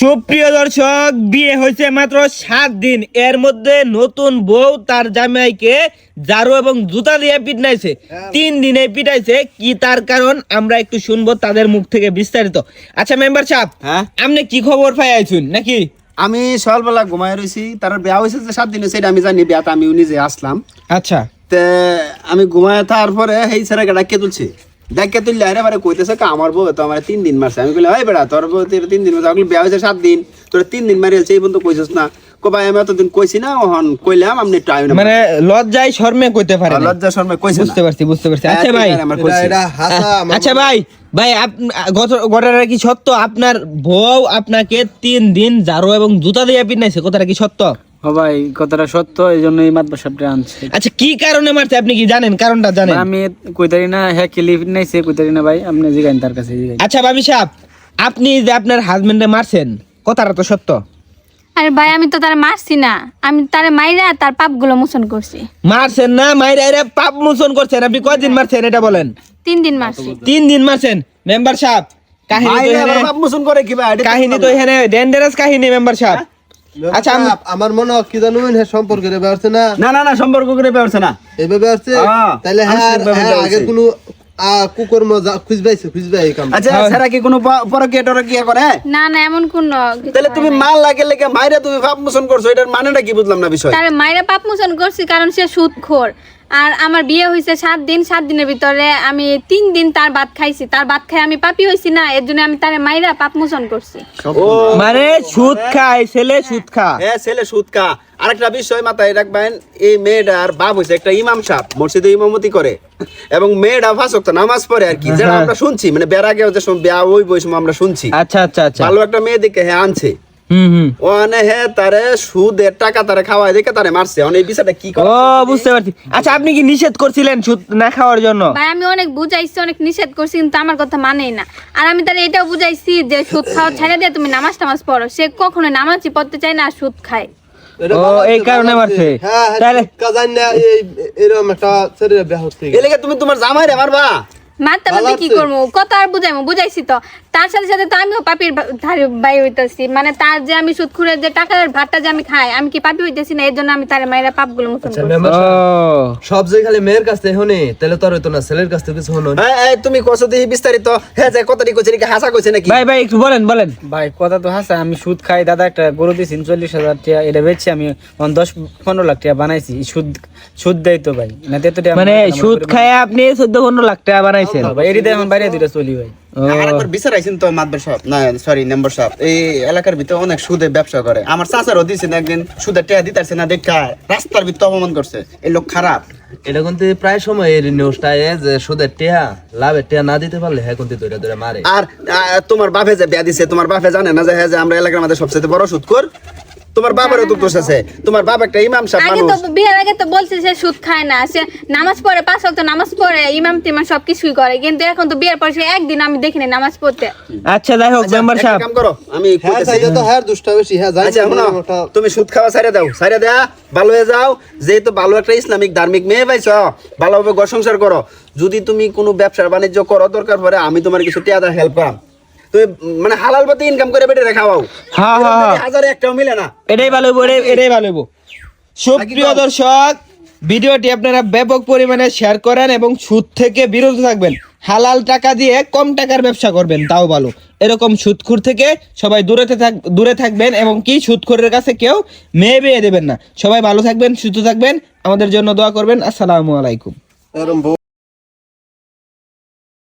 সুপ্রিয় দর্শক বিয়ে হয়েছে মাত্র সাত দিন। এর মধ্যে নতুন বউ তার জামাইকে জারু এবং জুতা দিয়ে পিটাইছে। তিন দিনে পিটাইছে। কি তার কারণ আমরা একটু শুনব তাদের মুখ থেকে বিস্তারিত। আচ্ছা মেম্বার সাহেব হ্যাঁ? আপনি কি খবর পাই আইছুন নাকি? আমি সকালবেলা ঘুমাই রয়েছি তার বিয়া হয়েছে যে সাত দিন সেটা আমি জানি বিয়াতে আমি নিজে আসলাম। আচ্ছা। তে আমি ঘুমায় তারপরে সেই ছেলেকে ডাকিয়ে তুলছি। ডাকিয়ে তুললে আরে বারে কইতেছে কা আমার বউ তো আমার তিন দিন মারছে। আমি কইলাম এই বেড়া তোর বউ তোর তিন দিন মারছে আমি বিয়া হয়েছে সাত দিন। তোর তিন দিন মারিয়েছে এই পর্যন্ত কইছিস না। কো ভাই আমি এতদিন কইছি না ওহন কইলাম আপনি টাইম না মানে লজ্জায় শর্মে কইতে পারে না। লজ্জা শর্মা কইছে বুঝতে পারছি বুঝতে পারছি। আচ্ছা ভাই কইছে। আচ্ছা ভাই ভাই গত ঘটনাটা কি সত্য? আপনার বউ আপনাকে তিন দিন জারু এবং জুতা দিয়ে পিটাইছে কথাটা কি সত্য? ভাই কথাটা সত্য এই জন্য এই মাতবা সাপটা আনছে আচ্ছা কি কারণে মারছে? আপনি কি জানেন? কারণটা জানেন? আমি কইতারি না হ্যাঁ কিলি নাইছে কইতারি না ভাই আপনি জিগাইন তার কাছে জিগাইন। আচ্ছা ভাবি সাহেব আপনি যে আপনার হাজবেন্ডে মারছেন কথাটা তো সত্য। আরে ভাই আমি তো তার মারছি না। আমি তার মাইরা তার পাপগুলো মোচন করছি। মারছেন না মাইরা এরা পাপ মোচন করছেন। আপনি কয়দিন মারছেন এটা বলেন? তিন দিন মারছি। তিন দিন মারছেন। মেম্বার সাহেব কাহিনী তো এখানে কি কাহিনী তো এখানে ডেঞ্জারাস কাহিনী মেম্বার সাহেব। আচ্ছা আমার মনে হয় কি জানো হ্যাঁ সম্পর্কে রে না না না না সম্পর্ক করে ব্যবসা না এভাবে আসছে হ্যাঁ, তাহলে হ্যাঁ হ্যাঁ, আগের উচিত। কোনো কুকুর মজা খুঁজবাইছে খুঁজবে কাম আচ্ছা সেরা কি কোনো পরকিয়া টরকিয়া করে? না না এমন কোন তাহলে তুমি মাল লাগে লেগে মাইরে তুমি ভাব মোচন করছ এটার মানেটা কি বুঝলাম না বিষয়? তার মাইরা পাপ মোচন করছি কারণ সে সুদখোর আর আমার বিয়ে হয়েছে সাত দিন সাত দিনের ভিতরে আমি তিন দিন তার ভাত খাইছি। তার ভাত খাই আমি পাপি হয়েছি না এর জন্য আমি তার মাইরা পাপ মোচন করছি। মানে সুদ খায় ছেলে সুদ খা হ্যাঁ ছেলে সুদকা আরেকটা বিষয় মাথায় রাখবেন এই মেয়েটার বাপ হয়েছে একটা ইমাম সাহেব মসজিদে ইমামতি করে। এবং মেয়েটা ফাঁসক নামাজ পড়ে আর কি যেটা আমরা শুনছি মানে বেড়া আগে যে বিয়া ওই বই সময় আমরা শুনছি। আচ্ছা আচ্ছা আচ্ছা। ভালো একটা মেয়ে দেখে হ্যাঁ আনছে। হুম হুম। হ্যাঁ তারে সুদের টাকা তারে খাওয়াই দেখে তারে মারছে। অনেক বিষয়টা কি করে ও বুঝতে পারছি। আচ্ছা আপনি কি নিষেধ করছিলেন সুদ না খাওয়ার জন্য? ভাই আমি অনেক বুঝাইছি অনেক নিষেধ করছি কিন্তু আমার কথা মানেই না। আর আমি তার এটাও বুঝাইছি যে সুদ খাওয়া ছেড়ে দিয়ে তুমি নামাজ টামাজ পড়ো। সে কখনো নামাজই পড়তে চায় না সুদ খায়। এই কারণে মারছে। হ্যাঁ তাহলে কাজান না এই এরকম একটা শরীরে ব্যাহ হচ্ছে এ তুমি তোমার জামাই রে মারবা। মারতে মারতে কি করব? কত আর বুঝাইবো বুঝাইছি তো। তার সাথে সাথে তো আমিও পাপির ধারে বাই হইতেছি। মানে তার যে আমি সুদ খুঁড়ে যে টাকার ভাতটা যে আমি খাই আমি কি পাপি হইতেছি না? এর জন্য আমি তার মায়েরা মোচন করছি। সব যে খালি মেয়ের কাছ থেকে হনে তাহলে তোর হইতো না ছেলের কাছ থেকে কিছু হনো এই, এই, তুমি কষো দেখি বিস্তারিত। হ্যাঁ যে কথাটি কইছে নাকি হাসা কইছে নাকি? ভাই ভাই একটু বলেন বলেন। ভাই কথা তো হাসা আমি সুদ খাই দাদা একটা গরু দিয়েছি চল্লিশ হাজার টাকা এটা বেচছি আমি দশ পনেরো লাখ টাকা বানাইছি। সুদ সুদ দেয় তো ভাই না তে তো মানে সুদ খায় আপনি চোদ্দ পনেরো লাখ টাকা বানাইছেন। ভাই এটি এখন বাইরে দুইটা চলি ভাই। বিচার আইছেন তো মাদবার সাহেব। না সরি মেম্বার সাহেব। এই এলাকার ভিতরে অনেক সুদে ব্যবসা করে। আমার চাচারও দিয়েছেন একদিন সুদে টেয়া দিতারছে না দেখা। রাস্তার ভিতরে অপমান করছে। এই লোক খারাপ। এটা কিন্তু প্রায় সময় এই নিউজটা এ যে সুদের টেহা লাভের টেহা না দিতে পারলে হ্যাঁ কিন্তু ধরে ধরে মারে। আর তোমার বাপে যে বিয়া দিছে তোমার বাপে জানে না যে হ্যাঁ যে আমরা এলাকার মধ্যে সবচেয়ে বড় সুদ কর তোমার বাবারও তো দোষ আছে তোমার বাপ একটা ইমাম সাহেব আগে তো বিয়ের আগে তো বলছে সে সুদ খায় না সে নামাজ পড়ে পাঁচ ওয়াক্ত নামাজ পড়ে ইমাম টিমাম সবকিছুই করে কিন্তু এখন তো বিয়ের পর সে একদিন আমি দেখিনি নামাজ পড়তে। আচ্ছা যাই হোক মেম্বার সাহেব। কাম করো আমি হ্যাঁ কইতেছি। তো হ্যাঁ দুষ্টা বেশি হ্যাঁ জানি আচ্ছা শোনো, তুমি সুদ খাওয়া ছাইড়া দাও ছাইড়া দেয়া ভালো হয়ে যাও যেহেতু ভালো একটা ইসলামিক ধার্মিক মেয়ে পাইছ ভালোভাবে ঘর সংসার করো। যদি তুমি কোনো ব্যবসার বাণিজ্য করো দরকার পড়ে আমি তোমার কিছু টিয়াদা হেল্প করাম। মানে হালাল পথে ইনকাম করে বেটে খাওয়াও হ্যাঁ, হ্যাঁ, হ্যাঁ। হাজারে একটাও মিলে না। এটাই ভালো হইবো, এটাই- ভালো হইবো। সুপ্রিয় দর্শক ভিডিওটি আপনারা ব্যাপক পরিমাণে শেয়ার করেন এবং সুদ থেকে বিরত থাকবেন। হালাল টাকা দিয়ে কম টাকার ব্যবসা করবেন তাও ভালো। এরকম সুদখুর থেকে সবাই দূরে থাক দূরে থাকবেন এবং কি সুদখুরের কাছে কেউ মেয়ে বিয়ে দেবেন না। সবাই ভালো থাকবেন সুস্থ থাকবেন। আমাদের জন্য দোয়া করবেন। আসসালামু আলাইকুম।